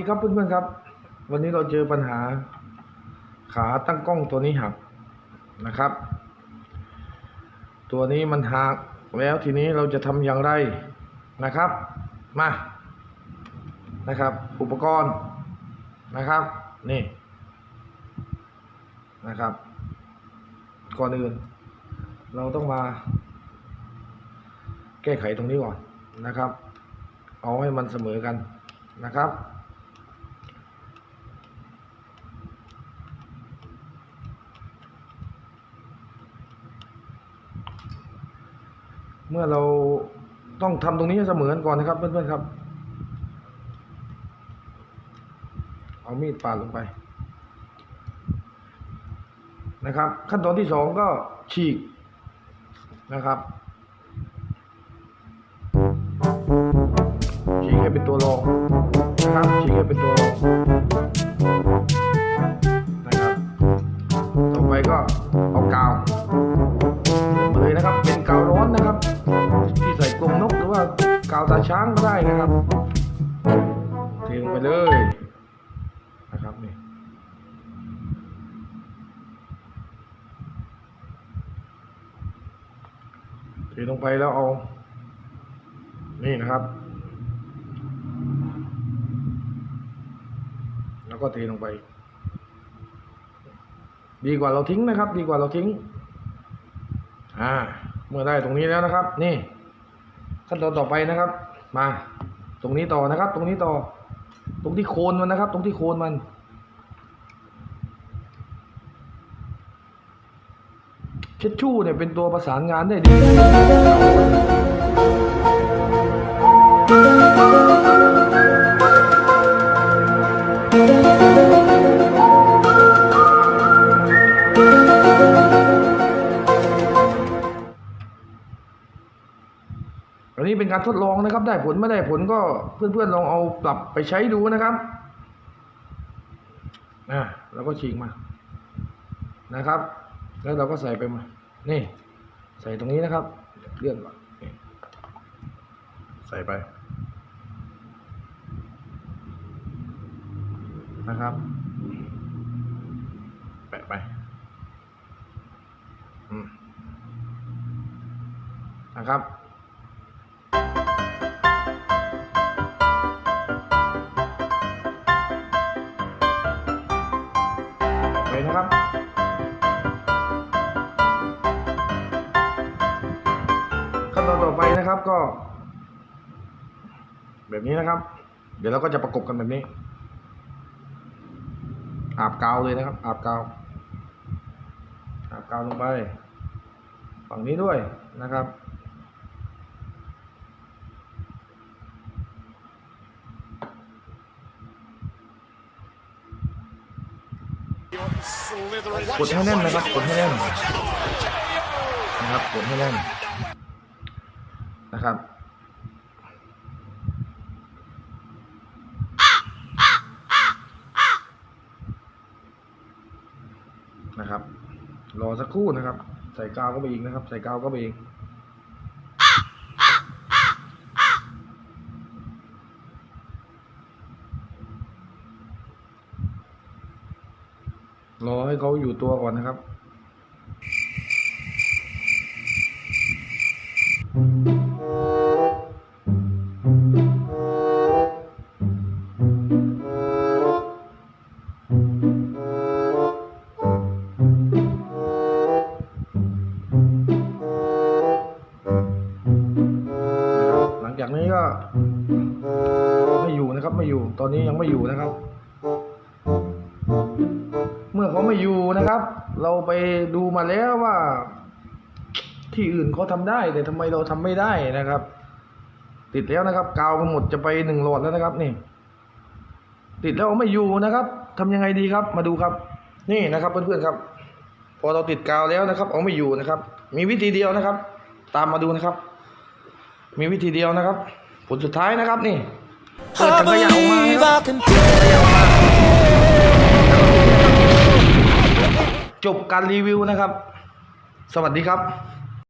สวัสดีครับเพื่อนๆครับ วันนี้เราเจอปัญหาขาตั้งกล้องตัวนี้หักนะครับ ตัวนี้มันหักแล้วทีนี้เราจะทำอย่างไรนะครับ มานะครับ อุปกรณ์นะครับ นี่นะครับ ก่อนอื่น เราต้องมา แก้ไขตรงนี้ก่อนนะครับ เอาให้มันเสมอกันนะครับ เมื่อเราต้องทำตรงนี้เสมอกันก่อนนะครับเพื่อนๆครับ เอามีดปาดลงไปนะครับ ขั้นตอนที่สองก็ฉีกนะครับฉีกให้เป็นตัวรองนะครับฉีกให้เป็นตัวรองนะครับต่อไปก็เอากาว ตาช้างก็ได้นะครับเทลงไปเลยนะครับนี่เทลงไปแล้วเอา นี่นะครับ แล้วก็เทลงไป ดีกว่าเราทิ้งนะครับ ดีกว่าเราทิ้ง อ่า เมื่อได้ตรงนี้แล้วนะครับ นี่ ขั้นตอนต่อไปนะครับ มา ตรงนี้ต่อนะครับ ตรงนี้ต่อ ตรงที่โคนมันนะครับ ตรงที่โคนมันเช็ดชู่เนี่ยเป็นตัวประสานงานได้ดี อันนี้เป็นการทดลองนะครับ ได้ผลไม่ได้ผลก็เพื่อนๆลองเอาปรับไปใช้ดูนะครับอ่าแล้วก็ฉีกมานะครับ แล้วเราก็ใส่ไปมานี่ใส่ตรงนี้นะครับเลื่อนก่อนใส่ไปนะครับ แปะไปอืมนะครับ นะครับขั้นตอนต่อไปนะครับก็ แบบนี้นะครับ เดี๋ยวเราก็จะประกบกันแบบนี้ อาบกาวเลยนะครับ อาบกาวอาบกาวลงไป ฝั่งนี้ด้วยนะครับ กดให้แน่นนะครับกดให้แน่นนะครับกดให้แน่นนะครับนะครับ รอสักครู่นะครับ ใส่กาวก็ไปอีกนะครับ ใส่กาวก็ไปอีก รอให้เขาอยู่ตัวก่อนนะครับหลังจากนี้ก็ไม่อยู่นะครับ ไม่อยู่ ตอนนี้ยังไม่อยู่นะครับ เขาไม่อยู่นะครับ เราไปดูมาแล้วว่า ที่อื่นเขาทำได้ แต่ทำไมเราทำไม่ได้นะครับ ติดแล้วนะครับ กาวมันหมดจะไปหนึ่งหลอดแล้วนะครับนี่ ติดแล้วไม่อยู่นะครับทำยังไงดีครับ มาดูครับ นี่นะครับเพื่อนๆครับ พอเราติดกาวแล้วนะครับ เอาไม่อยู่นะครับ มีวิธีเดียวนะครับ ตามมาดูนะครับ มีวิธีเดียวนะครับ ผลสุดท้ายนะครับนี่เปิดถังขยะออกมาครับ จบการรีวิวนะครับ สวัสดีครับ